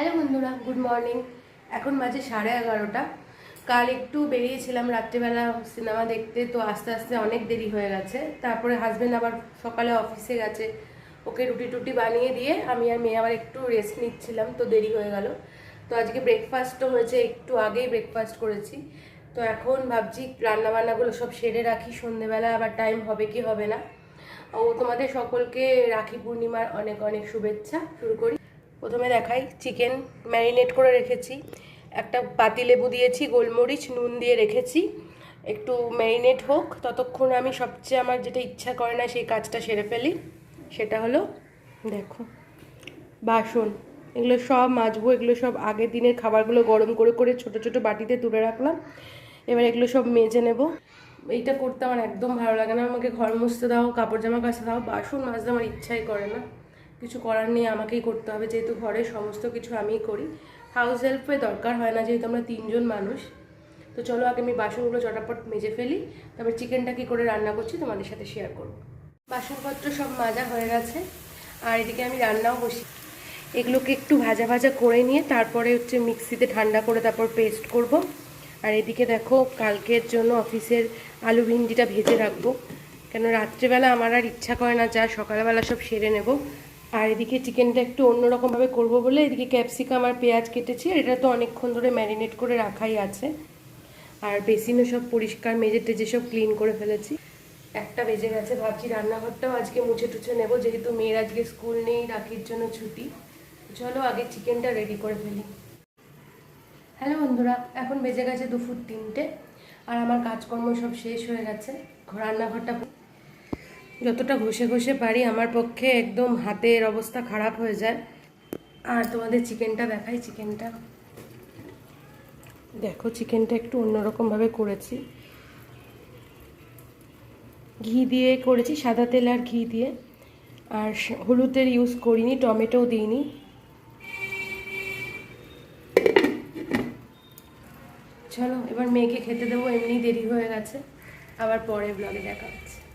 Hello বন্ধুরা good morning এখন বাজে সাড়ে এগারোটা। কাল একটু বেরিয়েছিলাম রাত্রিবেলা সিনেমা দেখতে, তো আস্তে আস্তে অনেক দেরি হয়ে গেছে। তারপরে হাজব্যান্ড আবার সকালে অফিসে গেছে। ওকে রুটি টুটি বানিয়ে দিয়ে আমি আর মেয়ে আবার একটু রেস্ট নিচ্ছিলাম, তো দেরি হয়ে গেল। তো আজকে ব্রেকফাস্টও হয়েছে, একটু আগেই ব্রেকফাস্ট করেছি। তো এখন ভাবছি রান্নাবান্নাগুলো সব সেরে রাখি, সন্ধেবেলা আবার টাইম হবে কি হবে না। ও তোমাদের সকলকে রাখি পূর্ণিমার অনেক অনেক শুভেচ্ছা, শুরু করি। প্রথমে দেখাই চিকেন ম্যারিনেট করে রেখেছি। একটা পাতিলেবু দিয়েছি, গোলমরিচ, নুন দিয়ে রেখেছি। একটু ম্যারিনেট হোক, ততক্ষণ আমি সবচেয়ে আমার যেটা ইচ্ছা করে না সেই কাজটা সেরে ফেলি। সেটা হলো, দেখো, বাসন। এগুলো সব মাজবো, এগুলো সব আগের দিনের খাবারগুলো গরম করে করে ছোট ছোট বাটিতে তুলে রাখলাম। এবার এগুলো সব মেজে নেব। এইটা করতে আমার একদম ভালো লাগে না। আমাকে ঘর মুছতে দাও, কাপড় জামা কাচতে দাও, বাসন মাজতে আমার ইচ্ছাই করে না। কিছু করার নেই, আমাকেই করতে হবে। যেহেতু ঘরের সমস্ত কিছু আমিই করি। হাউস হেল্পে দরকার হয় না, যেহেতু আমরা তিনজন মানুষ। তো চলো আগে আমি বাসনগুলো চটাপট মেজে ফেলি। তারপর চিকেনটা কী করে রান্না করছি তোমাদের সাথে শেয়ার করব। বাসনপত্র সব মাজা হয়ে গেছে, আর এদিকে আমি রান্নাও বসি। এগুলোকে একটু ভাজা ভাজা করে নিয়ে তারপরে হচ্ছে মিক্সিতে ঠান্ডা করে তারপর পেস্ট করব। আর এদিকে দেখো, কালকের জন্য অফিসের আলু ভিন্ডিটা ভেজে রাখব। কেন রাত্রেবেলা আমার আর ইচ্ছা করে না, যা সকালবেলা সব সেরে নেব। আর এদিকে চিকেনটা একটু অন্যরকমভাবে করব বলে এদিকে ক্যাপসিকাম আর পেঁয়াজ কেটেছি, আর এটা তো অনেকক্ষণ ধরে ম্যারিনেট করে রাখাই আছে। আর বেসিনও সব পরিষ্কার, মেজে টেজে সব ক্লিন করে ফেলেছি। একটা বেজে গেছে, ভাবছি রান্নাঘরটাও আজকে মুছে টুছে নেব, যেহেতু মেয়ের আজকে স্কুল নেই, রাখির জন্য ছুটি। চলো আগে চিকেনটা রেডি করে ফেলি। হ্যালো বন্ধুরা, এখন বেজে গেছে দুপুর তিনটে, আর আমার কাজকর্ম সব শেষ হয়ে গেছে। রান্নাঘরটা যতটা ঘষে ঘষে পারি, আমার পক্ষে একদম হাতের অবস্থা খারাপ হয়ে যায়। আর তোমাদের চিকেনটা দেখাই, চিকেনটা। দেখো, চিকেনটা একটু অন্যরকমভাবে করেছি। ঘি দিয়ে করেছি, সাদা তেল আর ঘি দিয়ে। আর হলুদের ইউজ করিনি, টমেটোও দিইনি। চলো, এবার মেয়েকে খেতে দেবো, এমনি দেরি হয়ে গেছে। আবার পরে ব্লগে দেখা হচ্ছে।